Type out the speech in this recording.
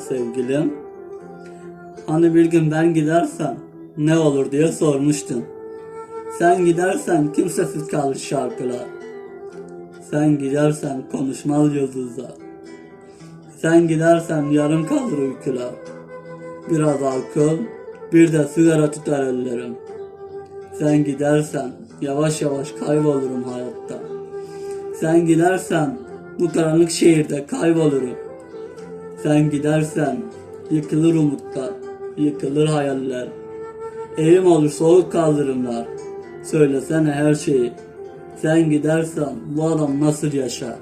sevgilim. Hani bir gün ben gidersem ne olur diye sormuştun. Sen gidersen kimsesiz kalır şarkılar. Sen gidersen konuşmaz yıldızlar. Sen gidersen yarım kalır uykular. Biraz alkol, bir de sigara tutar ellerim. Sen gidersen yavaş yavaş kaybolurum hayatta. Sen gidersen bu karanlık şehirde kaybolurum. Sen gidersen yıkılır umutlar, yıkılır hayaller. Eğim olur soğuk kaldırımlar. Söylesene her şeyi. Sen gidersen bu adam nasıl yaşar?